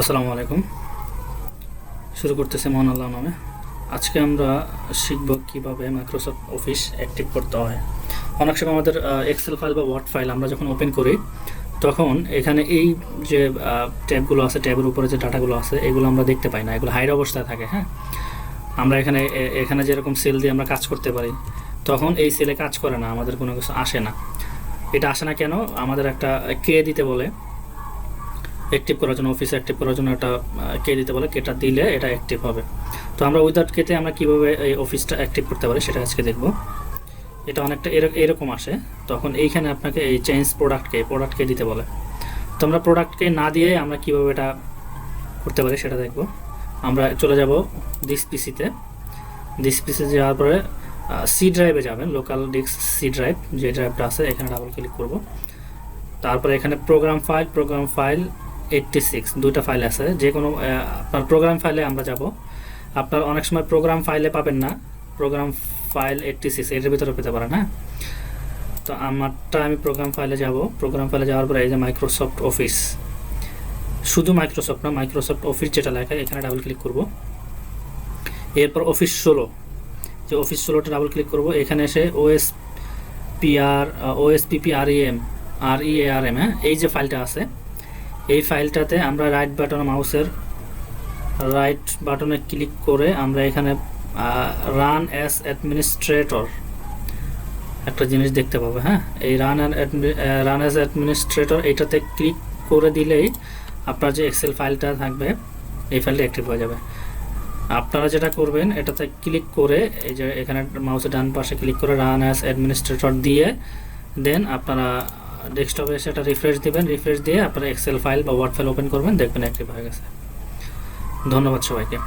আসসালামু আলাইকুম। শুরু করতেছে মোহন আল্লাহ নামে। আজকে আমরা শিখব কীভাবে মাইক্রোসফট অফিস অ্যাক্টিভ করতে হয়। অনেক সময় আমাদের এক্সেল ফাইল বা ওয়ার্ড ফাইল আমরা যখন ওপেন করি, তখন এখানে এই যে ট্যাবগুলো আছে, ট্যাবের উপরে যে ডাটাগুলো আছে, এগুলো আমরা দেখতে পাই না। এগুলো হাইড অবস্থায় থাকে হ্যাঁ? আমরা এখানে এখানে যেরকম সেল দিয়ে আমরা কাজ করতে পারি, তখন এই সেলে কাজ করে না, আমাদের কোনো কিছু আসে না। এটা আসে না কেন? আমাদের একটা কে দিতে বলে। অ্যাক্টিভ করার জন্য অফিসে অ্যাক্টিভ করার জন্য একটা কে দিতে বলে? কেটা দিলে এটা অ্যাক্টিভ হবে। তো আমরা উইদাউট কেতে আমরা কীভাবে এই অফিসটা অ্যাক্টিভ করতে পারি সেটা আজকে দেখব। এটা অনেকটা এর- এরকম আসে। তখন এইখানে আপনাকে এই চেঞ্জ প্রোডাক্টকে প্রোডাক্টকে দিতে বলে। তো আমরা প্রোডাক্টকে না দিয়ে আমরা কীভাবে এটা করতে পারি সেটা দেখব। আমরা চলে যাব দিস পিসিতে দিস পিসি যাওয়ার পরে সি ড্রাইভে যাবেন লোকাল ডিস্ক সি ড্রাইভ যে ড্রাইভটা আছে, এখানে ডাবল ক্লিক করব। তারপরে এখানে program file program file eighty six দুইটা ফাইল আছে। যে কোনো আপনার প্রোগ্রাম ফাইলে আমরা যাব। আপনার অনেক সময় প্রোগ্রাম ফাইলে পাবেন না। প্রোগ্রাম ফাইল এইটটি সিক্স এটার ভিতরে পেতে পারেন হ্যাঁ? তো আমারটা আমি প্রোগ্রাম ফাইলে যাব। প্রোগ্রাম ফাইলে যাওয়ার পরে এই যে মাইক্রোসফট অফিস শুধু মাইক্রোসফট না মাইক্রোসফট অফিস যেটা লেখা, এখানে ডাবল ক্লিক করব। এরপর অফিস ষোলো। যে অফিস ষোলোটা ডাবল ক্লিক করব। এখানে এসে OS PR OS PP R EM R E R M হ্যাঁ? এই যে ফাইলটা আছে এই ফাইলটাতে আমরা রাইট বাটন মাউসের রাইট বাটনে ক্লিক করে আমরা এখানে রান অ্যাস অ্যাডমিনিস্ট্রেটর একটা জিনিস দেখতে পাবো হ্যাঁ? এই রান রান অ্যাজ অ্যাডমিনিস্ট্রেটর এইটাতে ক্লিক করে দিলেই আপনার যে এক্সেল ফাইলটা থাকবে, এই ফাইলটা অ্যাক্টিভ হয়ে যাবে। আপনারা যেটা করবেন, এটাতে ক্লিক করে এই যে এখানে মাউসের ডান পাশে ক্লিক করে রান অ্যাস অ্যাডমিনিস্ট্রেটর দিয়ে দেন, আপনারা ডেস্কটপে এসে এটা রিফ্রেশ দেবেন রিফ্রেশ দিয়ে আপনারা এক্সেল ফাইল বা ওয়ার্ড ফাইল ওপেন করবেন, দেখবেন অ্যাক্টিভ হয়ে গেছে। ধন্যবাদ সবাইকে।